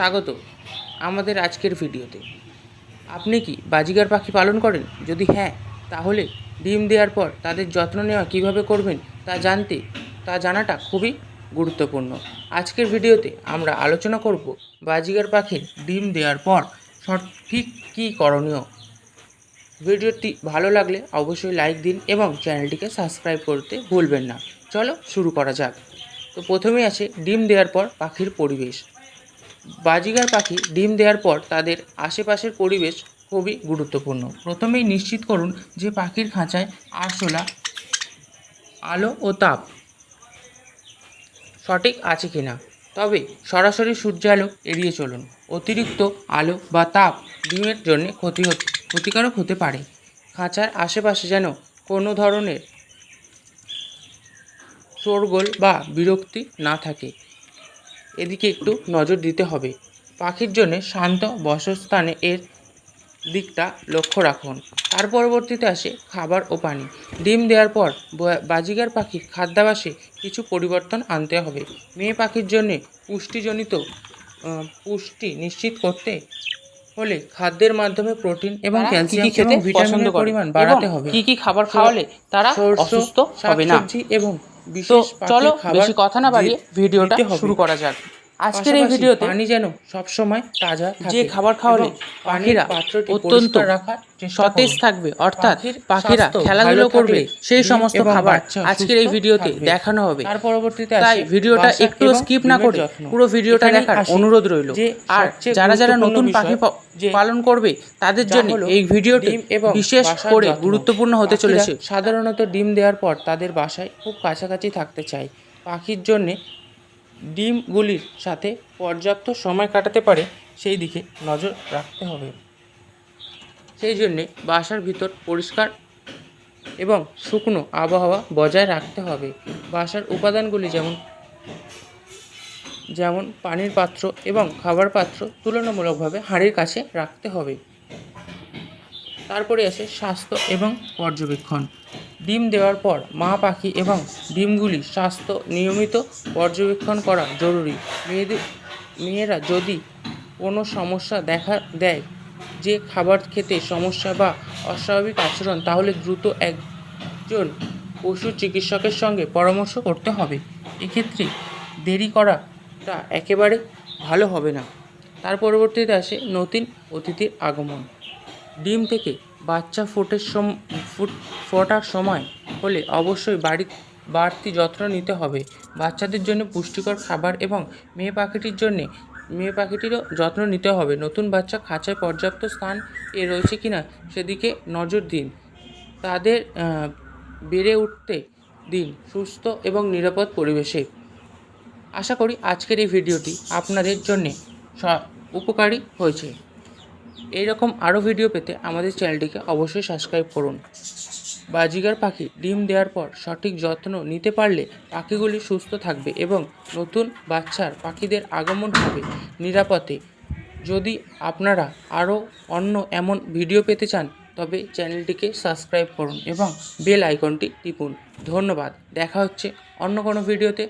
স্বাগত আমাদের আজকের ভিডিওতে। আপনি কি বাজিগার পাখি পালন করেন? যদি হ্যাঁ তাহলে ডিম দেওয়ার পর তাদের যত্ন নেওয়া কীভাবে করবেন তা জানতে, তা জানাটা খুবই গুরুত্বপূর্ণ। আজকের ভিডিওতে আমরা আলোচনা করব বাজিগার পাখির ডিম দেওয়ার পর সঠিক কী করণীয়। ভিডিওটি ভালো লাগলে অবশ্যই লাইক দিন এবং চ্যানেলটিকে সাবস্ক্রাইব করতে ভুলবেন না। চলো শুরু করা যাক। তো প্রথমেই আছে ডিম দেওয়ার পর পাখির পরিবেশ। বাজিগার পাখি ডিম দেওয়ার পর তাদের আশেপাশের পরিবেশ খুবই গুরুত্বপূর্ণ। প্রথমেই নিশ্চিত করুন যে পাখির খাঁচায় আরশোলা, আলো ও তাপ সঠিক আছে কিনা। তবে সরাসরি সূর্যালো এড়িয়ে চলুন। অতিরিক্ত আলো বা তাপ ডিমের জন্য ক্ষতি ক্ষতিকারক হতে পারে। খাঁচার আশেপাশে যেন কোনো ধরনের শোরগোল বা বিরক্তি না থাকে। এদিকে একটু নজর দিতে হবে। পাখির জন্য শান্ত বসস্থানে এর দিকটা লক্ষ্য রাখুন। তার পরবর্তীতে আসে খাবার ও পানি। ডিম দেওয়ার পর বাজিগার পাখির খাদ্যাভাসে কিছু পরিবর্তন আনতে হবে। মেয়ে পাখির জন্যে পুষ্টিজনিত পুষ্টি নিশ্চিত করতে হলে খাদ্যের মাধ্যমে প্রোটিন এবং ক্যালসিয়াম খেতে ভিটামিনের পরিমাণ বাড়াতে হবে। কি কি খাবার খাওয়ালে তারা অসুস্থ হবে না? এবং তো চলো বেশি কথা না বাড়িয়ে ভিডিওটা শুরু করা যাক। আজকের এই ভিডিওতে পানি যেন সবসময় তাজা যে খাবার খাওয়ালে পাখিরা অত্যন্ত সতেজ থাকবে অর্থাৎ পাখিরা খেলাধুলো করবে সেই সমস্ত খাবার আজকের এই ভিডিওতে দেখানো হবে। তার পরবর্তীতে তাই ভিডিওটা একটু স্কিপ না করে পুরো ভিডিওটা দেখার অনুরোধ রইল। যে আর যারা যারা নতুন পাখি পালন করবে তাদের জন্য এই ভিডিওটি বিশেষ করে গুরুত্বপূর্ণ হতে চলেছে। সাধারণত ডিম দেওয়ার পর তাদের বাসায় খুব কাছাকাছি থাকতে চায়। পাখির জন্যে ডিমগুলির সাথে পর্যাপ্ত সময় কাটাতে পারে, সেই দিকে নজর রাখতে হবে। সেই জন্যে বাসার ভিতর পরিষ্কার এবং শুকনো আবহাওয়া বজায় রাখতে হবে। বাসার উপাদানগুলি যেমন যেমন পানির পাত্র এবং খাবার পাত্র তুলনামূলকভাবে হাঁড়ির কাছে রাখতে হবে। তারপরে আসে স্বাস্থ্য এবং পর্যবেক্ষণ। ডিম দেওয়ার পর মা পাখি এবং ডিমগুলি স্বাস্থ্য নিয়মিত পর্যবেক্ষণ করা জরুরি। মেয়েদের মেয়েরা যদি কোনো সমস্যা দেখা দেয়, যে খাবার খেতে সমস্যা বা অস্বাভাবিক আচরণ, তাহলে দ্রুত একজন পশু চিকিৎসকের সঙ্গে পরামর্শ করতে হবে। এক্ষেত্রে দেরি করাটা একেবারে ভালো হবে না। তার পরবর্তীতে আসে নতুন অতিথির আগমন। ডিম থেকে বাচ্চা ফোটের সম, ফুট, ফোটার সময় হলে অবশ্যই বাড়ি, বাড়তি যত্ন নিতে হবে। বাচ্চাদের জন্য পুষ্টিকর খাবার এবং মেয়ে পাখিটির জন্যে, মেয়ে পাখিটিরও যত্ন নিতে হবে। নতুন বাচ্চা খাঁচায় পর্যাপ্ত স্থান এ রয়েছে কিনা সেদিকে নজর দিন। তাদের বেড়ে উঠতে দিন সুস্থ এবং নিরাপদ পরিবেশে। আশা করি আজকের এই ভিডিওটি আপনাদের জন্যে উপকারী হয়েছে। এইরকম আরও ভিডিও পেতে আমাদের চ্যানেলটিকে অবশ্যই সাবস্ক্রাইব করুন। বাজিগার পাখি ডিম দেওয়ার পর সঠিক যত্ন নিতে পারলে পাখিগুলি সুস্থ থাকবে এবং নতুন বাচ্চার পাখিদের আগমন হবে নিরাপদে। যদি আপনারা আরও অন্য এমন ভিডিও পেতে চান, তবে চ্যানেলটিকে সাবস্ক্রাইব করুন এবং বেল আইকনটি টিপুন। ধন্যবাদ। দেখা হচ্ছে অন্য কোনো ভিডিওতে